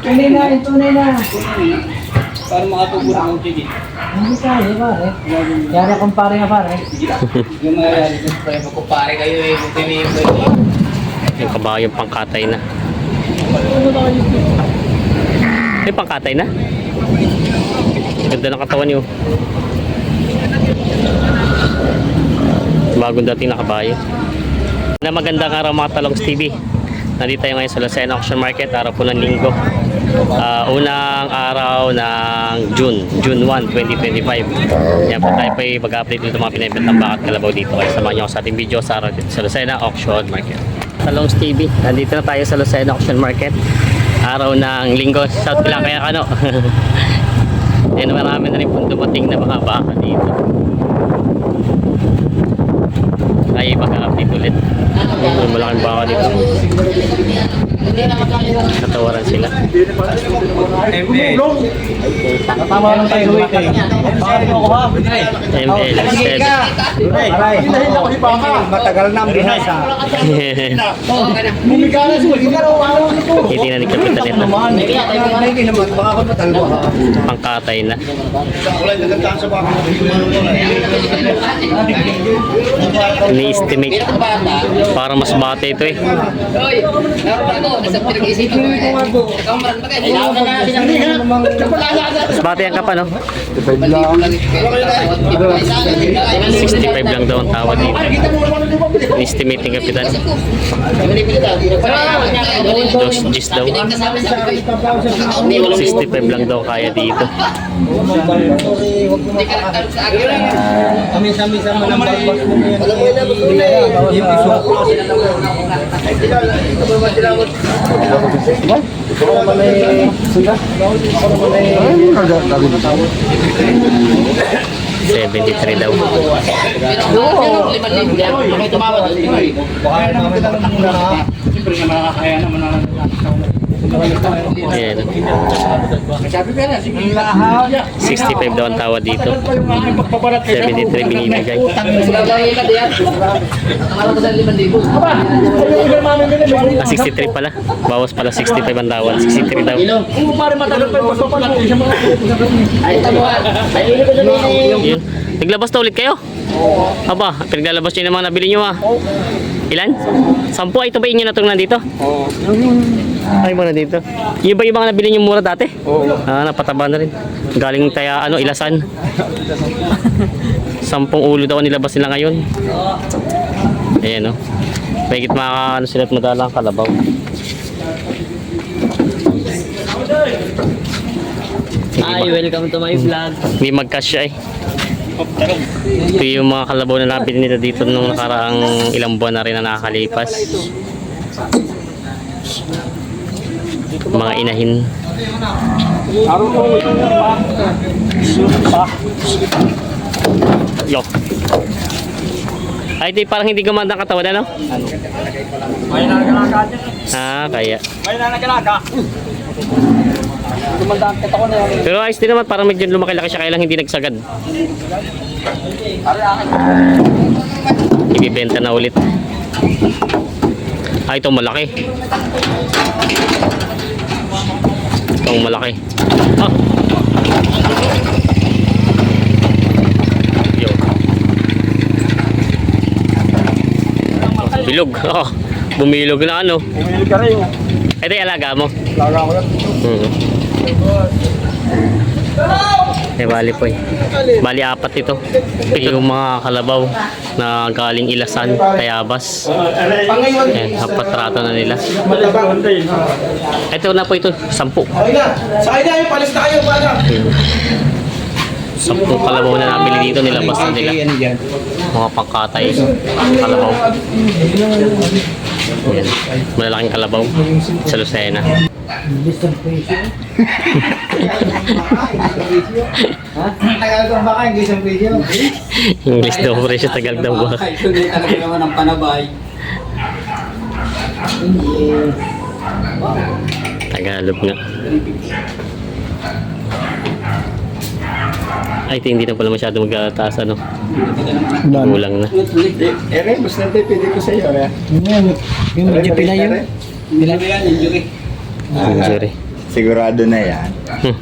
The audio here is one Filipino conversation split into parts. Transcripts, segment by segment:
Tunay na, yung tunay na. Para makatubo ng tigil. Hindi kaya, pare. Yari akong pare nga, pare. Yung mga yan, pare kayo eh. Buti ni Yung kabayong pangkatay na. May pangkatay na? Ganda ng katawan niyo. Bagong dating na kabayo. Na magandang araw mga talongs TV. Nandito tayo ngayon sa Lucena Auction Market, araw po ng linggo. Ah, unang araw ng June, June 1, 2025. Yan po tayo po mag-update dito mga pinibentang bakat kalabaw dito. Kaya samahan ako sa ating video sa araw dito sa Lucena Auction Market. Talongs TV, nandito na tayo sa Lucena Auction Market. Araw ng linggo, shout pila kaya ano. Yan marami na rin pong dumating na mga baka dito. Ay mag-update ulit. May malaking baka dito. Natawaran sila. Tama lang tayo wait eh. ML 7. Matagal na ang binasa. Hindi na ni Kapitan ito. Hindi naman, baka ka matalbo ha. Pangkatay na. Ni-estimate. Para mas bata ito eh. Ko Mas bata yan ka pa no? Malibo lang ito kayo. 65 lang daw ang tawad dito. Ni-estimate ni Kapitan. Dos G's daw. 65 lang daw kaya dito. Hindi ka nagtanong sa akin. Kami-samisa mo ng balbas mo yan. Yung iso. Seventy-three daw. Tumawad. Baka naman kita lang muna ha. Ayan. Sabi ka na, lahat. 65 daw ang tawad dito. 73 binibigay. Libo. Ah, 63 pala. Bawas pala 65 ang tawad. 63 daw. Dali. Yun. Naglabas na ulit kayo? Aba, pinaglalabas nyo naman nabili nyo ah. Ilan? Sampu? Ay, ito ba inyo na itong nandito? Oo. Ay, mo na dito. Yung ba yung mga nabili nyo mura dati? Oo. Ah, napataba na rin. Galing taya, ano, ilasan. Sampung ulo daw ang nilabas nila ngayon. Ayan, oh. Mahigit mga ano sila at madalang kalabaw. Hi, welcome to my vlog. Hindi magkasya eh. Ito yung mga kalabaw na nabili nila dito nung nakaraang ilang buwan na rin na nakakalipas. Mga inahin. Yo. Ay, di parang hindi gumanda ang katawan, ano? May nanagalaka dyan. Ah, kaya. May nanagalaka. Tumandaan kita ko na yan. Pero ayos din naman, parang medyo lumaki-laki siya, kaya lang hindi nagsagad. Ibibenta na ulit. Ah, ito malaki. Itong malaki. Ah! Yo. Bilog. Oh, bumilog na ano. Pumili ka rin. Ito yung alaga mo. Laga ko yan. Mhm. Eh, bali po eh. Bali apat ito. Ito yung mga kalabaw na galing Ilasan, Tayabas. Ayan, apat trato na nila. Ito na po ito, sampu. Okay na. Palis kayo. Paano? Sampu kalabaw na nabili dito, nilabas na nila. Mga pangkatay, kalabaw. Ayan, malalaking kalabaw sa Lucena. Tagal ko baka, hindi isang video. English daw presyo, tagal daw ba? Hindi talaga naman ang panabay. Tagalog nga. Ay, hindi na pala masyado magtaas ano. Kulang na. Eh, eh, rebus na tayo, pwede ko sa iyo. Eh. Yun yun, yung medyo pila yun. Pila. Injury. Sigurado na yan. Hmm.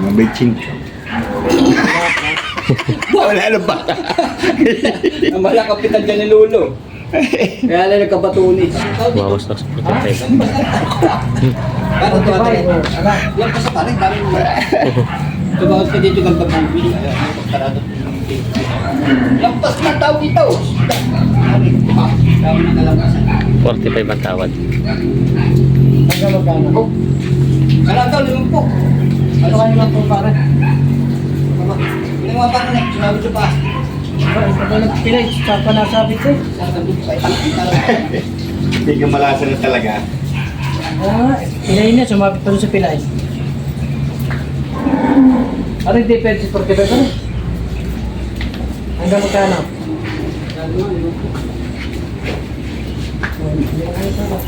Mabitching. Wala na ba? Ang mahal kapitan dyan ni Lolo. Kaya lang nagkabatunis. Bawas na sa 45. Ano to ate? Yan pa sa parin, dami mo. Tumawag ka dito ng babubi. Pagkarado. Lampas na tao na kalabasan. 45 ang tawad. Hanggang magkano? Kala daw, limang po. Ano kayo lang po pare? Limang pa na, sinabi siya pa. Pila, sa panasabit eh. Hindi ka malasa na talaga. Ah, pilay na, sumabit pa sa pilay. Ano yung defense for Quebec? Ano? Hanggang magkano?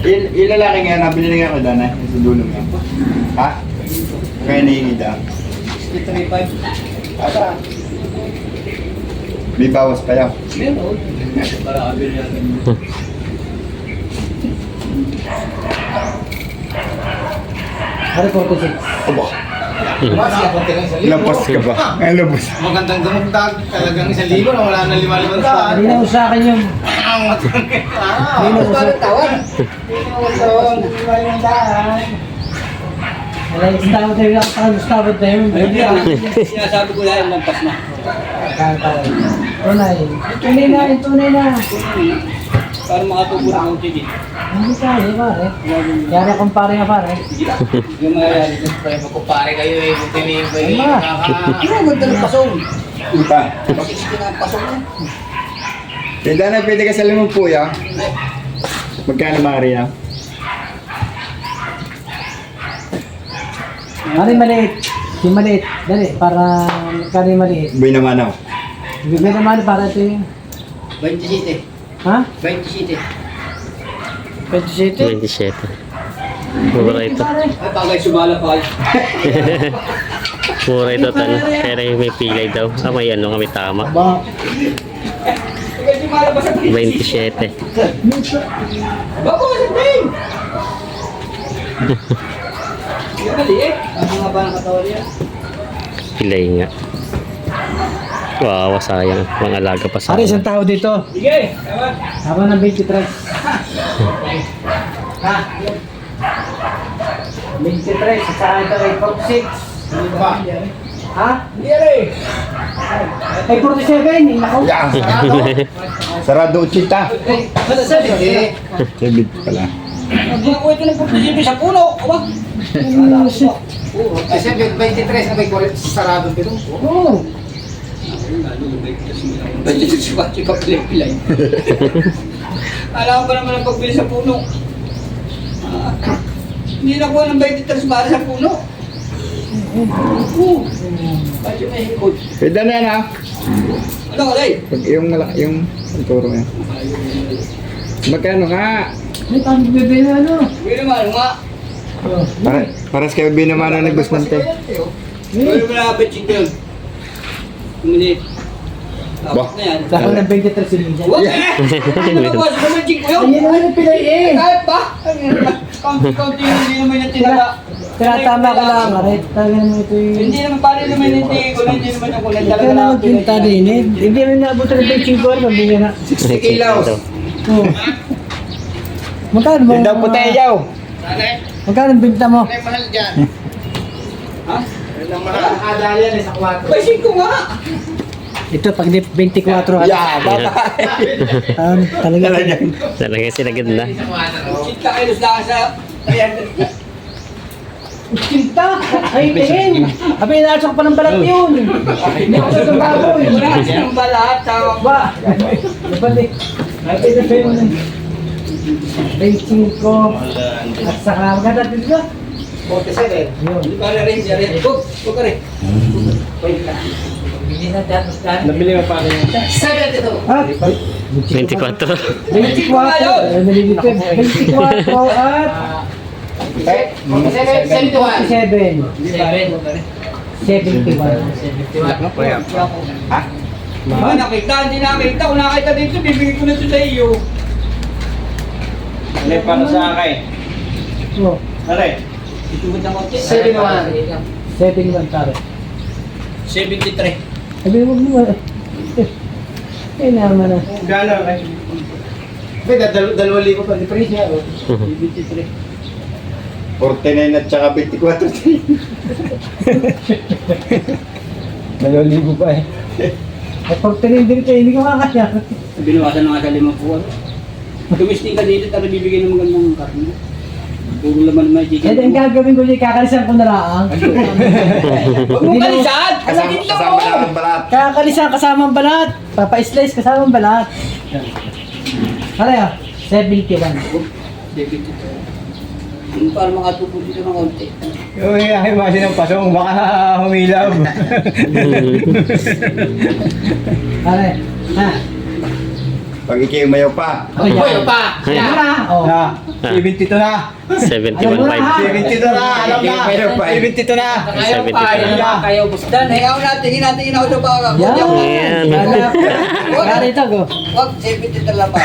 Il yung lalaki nga, nabili nga ako doon eh. Sa dulo nga. Ha? Kaya nahingi daw. 63.5. Ata. May bawas pa yaw. Meron. Para abin yan. Ano 46? Labas ka ba? Ay, labas. Magandang dumugtag. Talagang isang libo na wala na lima-limang daan. Hindi na sa akin yung... Hindi na sa tawad. Wala yung Gustavo tayo lang sa Gustavo tayo. Sinasabi ko yan, lampas na. Tunay. Tunay na, tunay na. Para makatubo ng kaunti din. Hindi kaya, pare. Kaya na kumpare nga pare. Yung mga yan. Magkupare kayo eh. Buti na yung Ay, ma. Ano ang ganda ng pasong? Iba. Na ang pasong yan? Pwede na, pwede ka sa limang puya. Magkano mari na? Ano yung maliit? Yung maliit. Dali, para magkano yung maliit. Boy naman ako. Bigay naman para ito yung... 27. Ha? 27. 27? 27. Mura ito. Ay, bagay sumala pa. Mura ito tan. Pero yung may pilay daw. Ah, may ano kami tama. Ba? Bagay sumala pa sa 27. Bako ka sa niya? Pilay nga. Wow, sayang. Mga alaga pa sa Pare, isang tao dito. Sige! Tama. Ng 23. Ha? 23, sa ito ay 46. Ano ba? Ha? Hindi rin. Ay 47, nako. Yeah. Sarado uchita. Eh, ano sabi? Eh, Sabit pala. Nagbuha ko ito ng pagkisipi sa puno. Ko. Kasi 23 abay ko sarado pero. Oo. 23 ba? Ikaw pilay-pilay. Alam ko naman ang pagbili sa puno. Hindi na ko ng 23 para sa puno. Oo. Bakit may hikot? Pwede na yan ha. Ano ka, Day? Pag yung malaki, yung turo yan. Magkano nga? May tama bebe na ano. Hindi naman, nga. Para, para sa kayo binamana ng Gusmante. Pero wala ba ching yun? Minit. Tapos na yan. Sa ako ng 23 si Ninja. Huwag eh! Ano na ba? Sa ching ko yun? Ayun naman yung pilay eh. Kahit ba? Kaunti-kaunti hindi naman yung tinaga. Tinatama ko lang, Aret. Talaga naman ito yung... Hindi naman paano naman hindi ko hindi naman yung kulay Ito talaga naman kinta din eh. Hindi naman naabot ng 25 ko. Pabigyan na. 60 kilos. Oo. Magkano ba? Yung daw puti yaw. Magkano ang binta mo? mahal dyan. Ha? Ilang mahal. Nakadali yan eh sa kwarto. Ba, ko nga! Ito, pag di 24 ka. Yeah, bata. Um, talaga. Talaga sinagad na. Kita kilos lang sa... Ayan. Kinta! Ay, tingin! Abi, inasok pa ng balat yun! Hindi ako sa baboy! Kasi ng balat sa... Ba! Nabalik! Ay, ito sa yun. 25 at saka maganda dito ka. 47. Yun. Hindi ba na rin rin? Huwag! Huwag ka rin. Bili na dyan? Nabili mo pa rin. 72. Ah, 24. 24! Ay, nalilito. 24 at 47. 47. 7. 71. Ha? Ah, nakita, hindi nakita. Kung nakita dito, bibigay ko na ito sa iyo. Ano sa akin? Oh, Are? Itungod ng konti. 71. 71 pare. 73. Sabi mo mo. Eh naman na. Gano'n kay? Pwede, dal dalawa libo pa. Difference niya. oh. 73. 49 at saka 24. Dalawang libo pa eh. At 49 din kayo, hindi ko makakaya. Binawasan na nga sa limang puwan. Tumisting ka dito, tara bibigyan ng magandang karne. Puro laman may chicken. Eh, ang gagawin ko dyan, kakalisan ko na lang. Huwag mo kalisan! Kasi Kasama, ang balat. Kakalisan kasama ang balat. Papa-slice kasama ang balat. Ano yun? 71. 73. Yung para makatupo dito ng konti. Uy, ay masi ng pasong, baka humilaw. Ano Ha? Pag ikimayaw pa. Oh, Hoy, pa! Mo na. Oh. Na, 72 na. 71.5. 72 na, alam na. 72 na. Ayaw pa, ayaw na. Kayo, busdan. Hayaw natin, natin ako sa baka. Yan. Yan. Hanap. Kari ito ko. Huwag, 73 lang pa.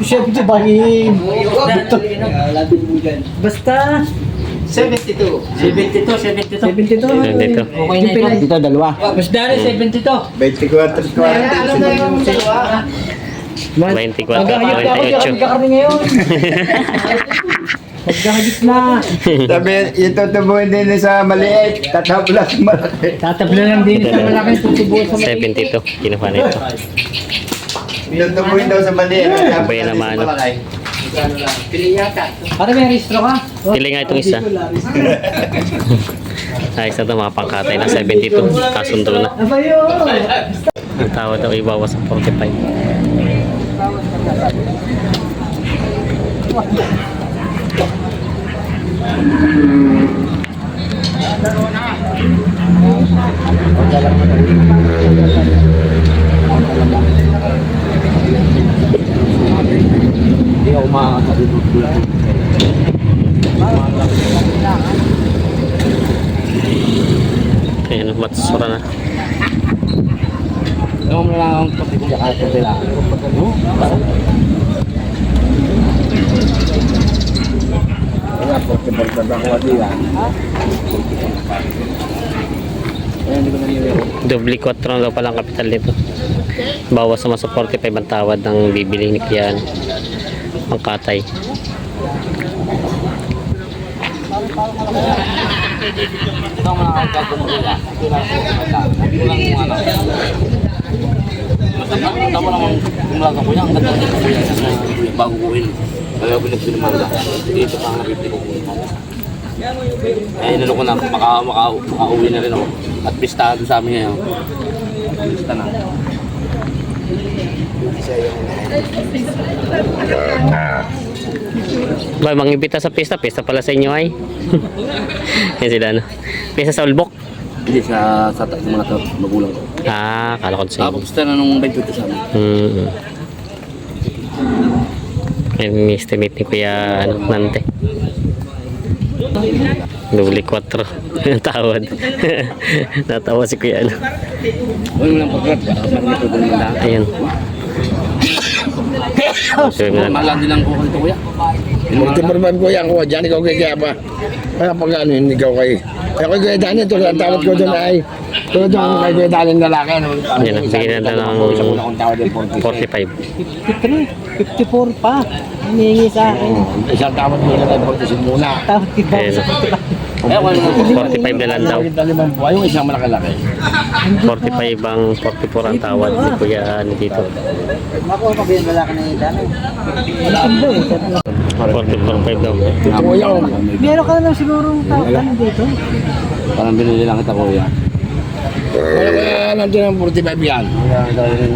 Siyempre bangin. Huwag, latin mo dyan. Basta. 72. 72, 72. 72. 72. Okay na ito. Dito dalawa. Mas dali, 72. 24, 20. Ano na yung dalawa? 24, Maghahayop na ako dyan kami 28. kakarni ngayon. Maghahayop na. Sabi, ito tubuhin din sa maliit. Tatablas malaki. Tatabla lang din sa malaking tutubo sa maliit. 72. Kinuha na ito. Ito tubuhin daw sa maliit. Ano yan naman, ano? Pili yata. Para may registro ka? Pili nga itong isa. Ayos na ito, mga pangkatay na 72. Kasundo na. Yun. Ang tawad daw ibawas sa 45. Hindi ako makakasalito. Ayan, matsura na. Ano mo lang ang pati kung kahit kung kailangan. Wala po, kibagdag ako at nangyayari. Doble 4 daw palang kapital nito. Bawas naman sa 45 ang tawad ng bibili ni Kian. Ang katay. Ito ang mga kagagawin mo nila. Tama naman kumulaga ko yan. Ang ganda ng kuya sa bago ko in. Kaya ko nagpinamanda. Dito pa ang nakipili ko kung Eh, inano ko na, maka, maka, makauwi na rin ako. At pista doon sa amin ngayon. Pista na. Ba, mangibita sa pista. Pista pala sa inyo ay. Yan sila ano. Pista sa Ulbok. Hindi, sa, sa, sa mga magulang ko. Ah, kala ko sa inyo. Tapos na nung 28 sa amin. Hmm. May estimate ni Kuya ano, Nante. Doble 4. Ang tawad. Natawa si Kuya ano. Huwag mo lang pagkat. Na. Malang din lang ko ito kuya. Magtimurman ko yan ko dyan, ikaw kay Kiaba. Kaya pag ano yun, ikaw kay. Kaya kay Kuya Daniel, tulad ang tawad ko doon ay, tulad ang kay Kuya Daniel lalaki. Ano, Hindi na, bigyan na lang 45. 54 pa. Hinihingi sa akin. Isang tawad ko lang ay muna. Tawad kita. 45 na lang daw. Yung isang malakalaki. 45 ang 44 ang tawad ni Kuya dito. Makuha pa ba yung lalaki na yung dami? 45 daw. Meron ka na siguro ng tao ano dito. Parang binili lang kita kuya. Kaya nandiyan ang 45 yan.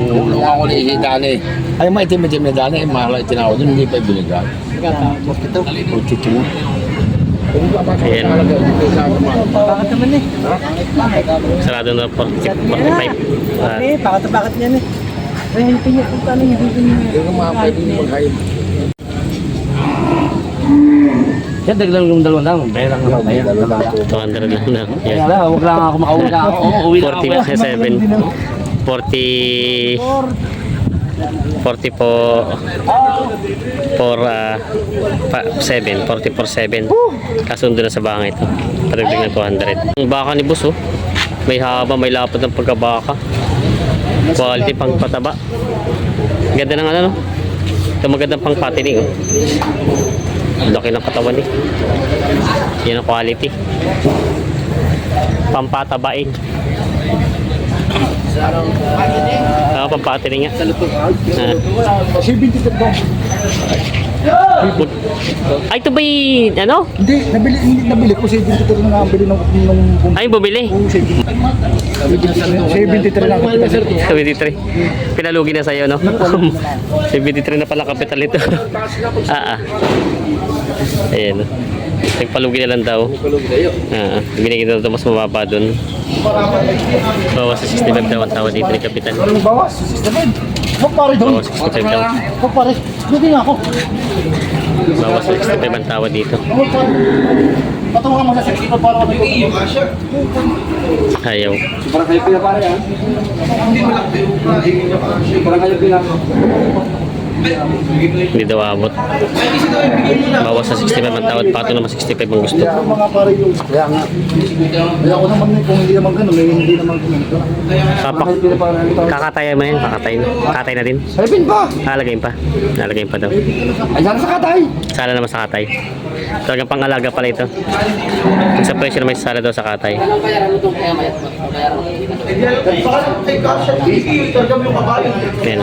Nung ako ni si Dani. Ay, maitim-itim ni Dani. Mahal itinaw doon. Hindi pa ibinigay. Ito. Ito. Ayan. Bakit naman eh? Sarado na 45. Okay, ah. eh, bakit bakit yan eh? Ay, hindi niya kung ano, hindi niya. Yung mga pwede niya mag-hide. Yan, dagdag yung dalawang lang. Pera nga ba? Ayan, dalawa lang. 200 lang na. Kaya lang, huwag lang ako makauwi na ako. Oo, uwi na ako. 47. 40 40 po uh, pa, 7 40 for 7 kasundo na sa bangay ito padagdag ng 200 ang baka ni boss oh may haba may lapad ng pagkabaka quality pang pataba ganda ng ano no ito magandang pang patining oh laki ng katawan eh yan ang quality pampatabain Ah, pampatining nga. Ah. Ay, ito ba'y ano? Hindi, nabili, hindi, nabili ko. 73 na nga ang bili ng... ng, ng Ay, bumili? Oo, 73. 73 na. 73. Pinalugi na sa'yo, no? 73 na pala kapital ito. ah, ah. Ayan, no? Nagpalugi na lang daw. Ah, ah. binigyan na ito mas mababa dun. Bawas sa 65 daw ang dito ni Kapitan. Bawas sa 65? Kumpare doon. Oo, 65 daw. Kumpare, nga ako. Bawas 65 ang tawa dito. Patungan mo sa 65 para kami Ayaw. Parang kayo pinapare ha? Ah. Hindi malaki. Parang kayo pinapare. Hindi daw abot. Bawas sa 65 ang tawad. Pato naman 65 ang gusto. Kaya mga pare yung... Kaya nga. Kaya ako naman eh, kung hindi naman ganun, eh, hindi naman ganun. Kapak. Kakatayan mo yan. Kakatay na. Kakatay na din. Salipin pa! Lalagayin pa. Lalagayin pa daw. Ay, sana sa katay! Sala naman sa katay. Talagang pangalaga pala ito. Kung sa presyo na may sala daw sa katay. Anong bayaran mo itong kaya mayat? Bayaran mo. Ayan.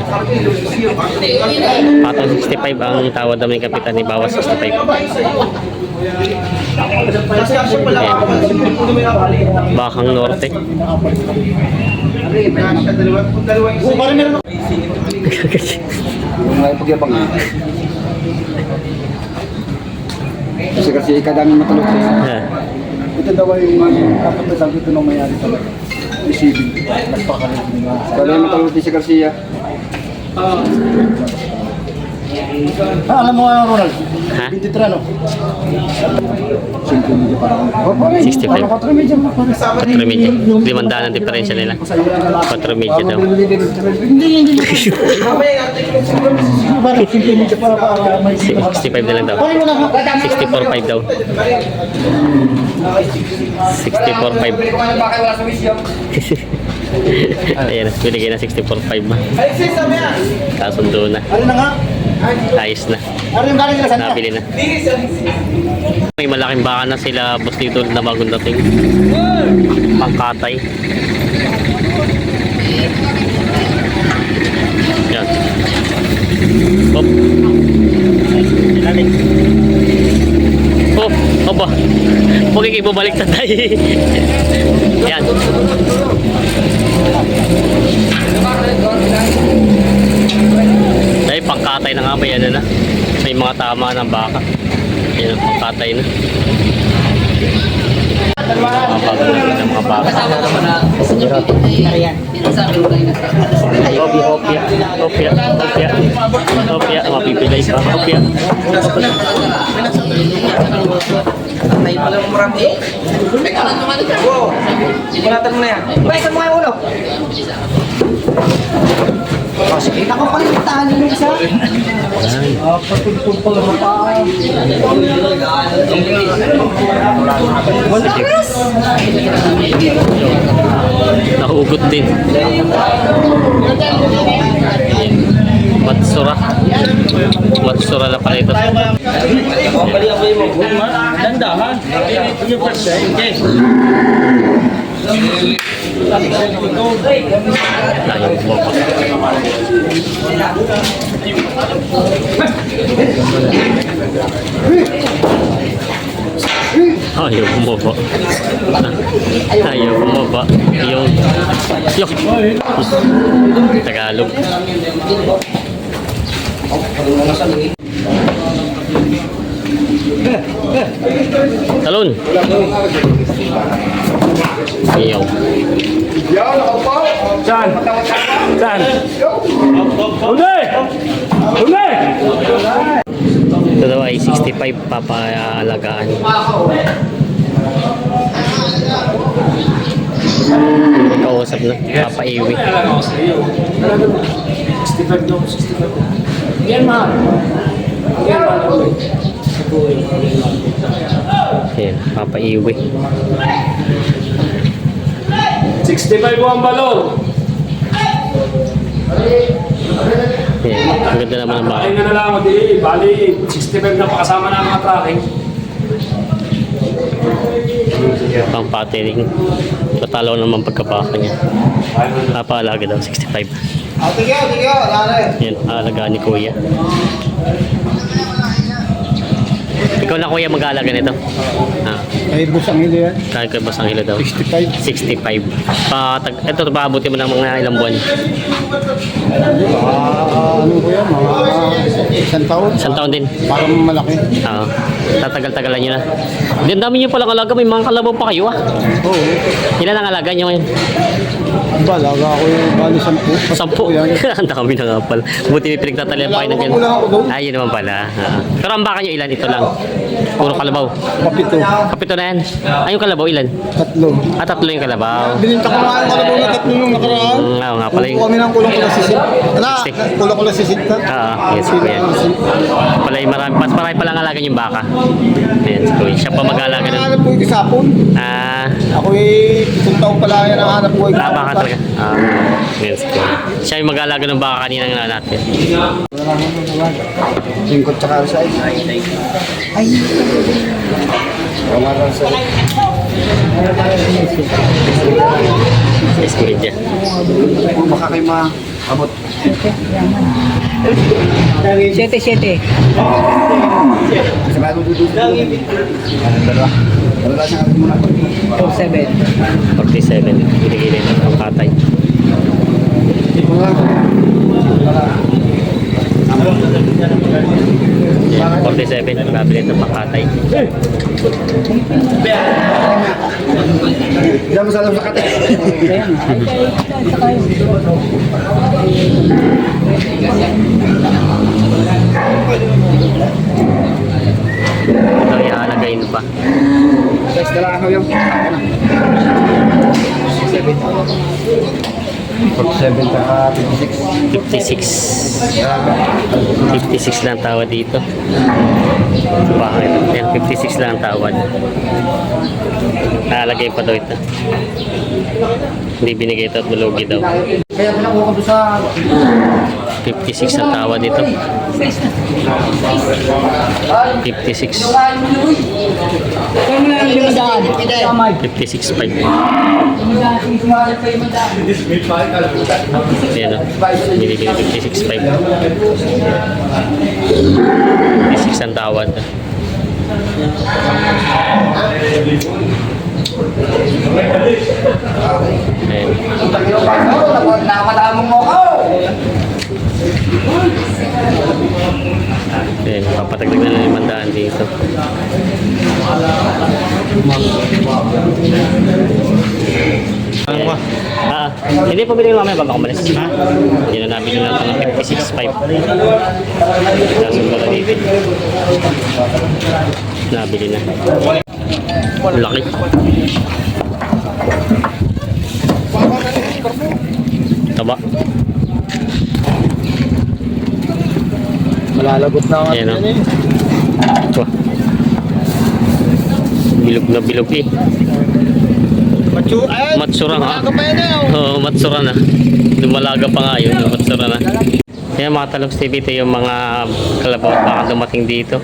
Patong 65 ang tawad naman ng kapitan ni Bawas 65. Ayan. Bakang Norte. Yung may pagyabang ah. Kasi kasi kadami matulog siya. Ito daw ay kapatid ito nung mayari talaga. Receiving. Nagpakalit. Kadami matulog siya Garcia. Ah, alam mo nga Ronald? Ha? 23 ano? 5 medyo parang. Oh, pare. 65. Parang 4 medyo pa pare. 4 medyo. Limandaan ang diferensya nila. 4 medyo daw. Hindi, hindi. Parang 5 medyo para para may 65 na lang daw. Pare mo na nga. 64.5 daw. 64.5. Ayan, binigay na 64.5 ma. Kasundo na. Ano na nga? Ayos na. Nabili na. May malaking baka na sila boss dito na bagong dating. Pangkatay. Yan. Hop. Oh, kayo bumalik na tayo. Yan. Ay, pangkatay na nga ba yan na? May mga tama ng baka. Yan ang pangkatay na. Mga na ng mga baka. Sa Opya, opya, opya, opya. Opya, mapipilay pa. Opya. May pala mo marami eh. Teka lang naman ito. Wow. Sinulatan mo na yan. Pwede mo nga ulo. Ako pa rin tali ng isa. Patulpul pa lang pa. Nahugot din. Matsura. Matsura na pala ito. Ayaw mo pa. Ayaw bumaba. Ayaw bumaba. Yung... Yok! Tagalog. Talon! Ayaw. Saan? Saan? Huli! Huli! Ito daw ay 65 papaalagaan. Kausap na, papaiwi. Ayan, papaiwi. 65 po ang balon. Ayan, ang ganda naman ng bahay. Tracking na na lang, di, bali, 65 na pakasama na ang mga tracking. Pang patering. Patalo naman pagkabaka niya. Papaalaga daw, 65. Ah, sige, sige, wala na eh. Yan, aalagaan ni Kuya. Ikaw na Kuya mag-aalaga nito? Ah, Ay, busang hindi yan. kaya ko basang hilo daw? 65. 65. Pa, tag, ito, paabuti mo ng mga ilang buwan. Ah, ano ko yan? Mga isang taon. Isang taon din. Parang malaki. Oo. tatagal-tagalan nyo na. Hindi, ang dami nyo palang alaga. May mga kalabaw pa kayo ah. Oo. Ilan ang alaga nyo ngayon? Balaga ako yung bali sampu. Sampo. yan. ang dami na nga pala. Buti may pinagtatalian pa kayo ng Wala ako doon. Ay, yun naman pala. Ah. Pero ang baka nyo ilan? Ito lang. Puro kalabaw. Kapito. Kapito na yan. Ay, yung kalabaw ilan? Tatlo. Ah, tatlo yung kalabaw. Bininta ko nga yung kalabaw na tatlo nung nakaraan. Mm, oo nga pala yung... kami ng kulong kula sisit. Ala, Sik. kulong kula sisit ka. Ah, yes, kuya. Pala yung marami. Mas marami palang alaga yung baka. Ayan, si kuya. Siya pa mag-alaga nun. Hanap ko yung isapon. Ah, Ako eh, pitong taon pala yan ang hanap ko. yung ah, baka talaga. Ah, yes, kuya. Siya yung mag-alaga ng baka kanina nga natin. Lingkod tsaka sa Ay. Wala sa kuya dyan. Baka kayo maabot. Siyete, siyete. Sa bago dudod. Dalawa. Dalawa siya muna. Oh, seven. 47. Binigay na yung pangkatay. Yan, 47. Nabili ng pangkatay. Diyan mo sa alam sa kate. Ito iaalagayin pa. Guys, dala ako yung. 47 tsaka 56. 56. 56 lang tawad dito. Bakit? Yan, 56 lang tawad. Nalagay pa daw ito. Hindi binigay ito at malugi daw. Kaya pinakuha ko sa 56 ang tawad dito. 56. Kaya mo na lang limadaan. Kamay. 56.5. Ayan o. Binibili 56.5. 56 ang tawad. Ayan. Nakalamang mo ako. Ayan, papatagdag na ng limandaan dito. Ayan. Ah, hindi po binili mamaya bago kumalis. Ha? Hindi na nabili na ito ng 56.5. Kaso pala dito. Nabili na. Ang Laki. Taba. Malalagot na ako. Ayan o. Ito. Bilog na bilog eh. Ay, Matsura nga. Eh. oh. Oo, matsura na. Lumalaga pa nga yun, matsura na. Kaya mga Talogs TV, ito yung mga kalabaw baka dumating dito.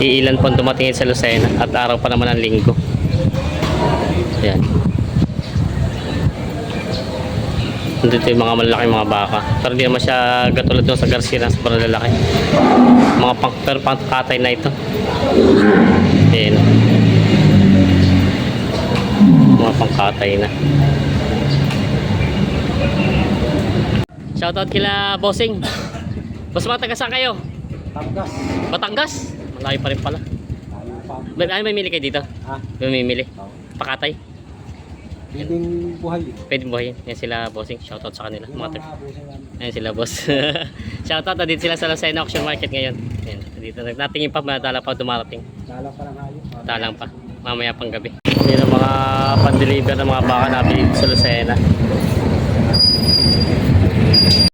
Iilan po ang dumating sa Lucena at araw pa naman ang linggo. Yan. Nandito yung mga malaki mga baka. Pero hindi naman siya katulad doon sa Garcia na sobrang lalaki. Mga pang, pero pangkatay na ito. Yan. Mga pangkatay na. Shoutout kila Bossing. Boss mga taga saan kayo? Tanggas. Batangas? Malayo pa rin pala. Ba, ano may mili kayo dito? Ha? May mimili? Pakatay? Pwedeng buhay. Pwede buhayin. Yan sila bossing. Shoutout sa kanila. Yung Mga mga namin. Ayan sila boss. Shoutout na din sila sa Lucena Auction Market ngayon. Ayan, dito natingin pa madala pa dumarating. Lalo pa lang hayop. Talang pa. Mamaya pang gabi. Yan ang mga pan-deliver ng mga baka natin dito sa Lucena.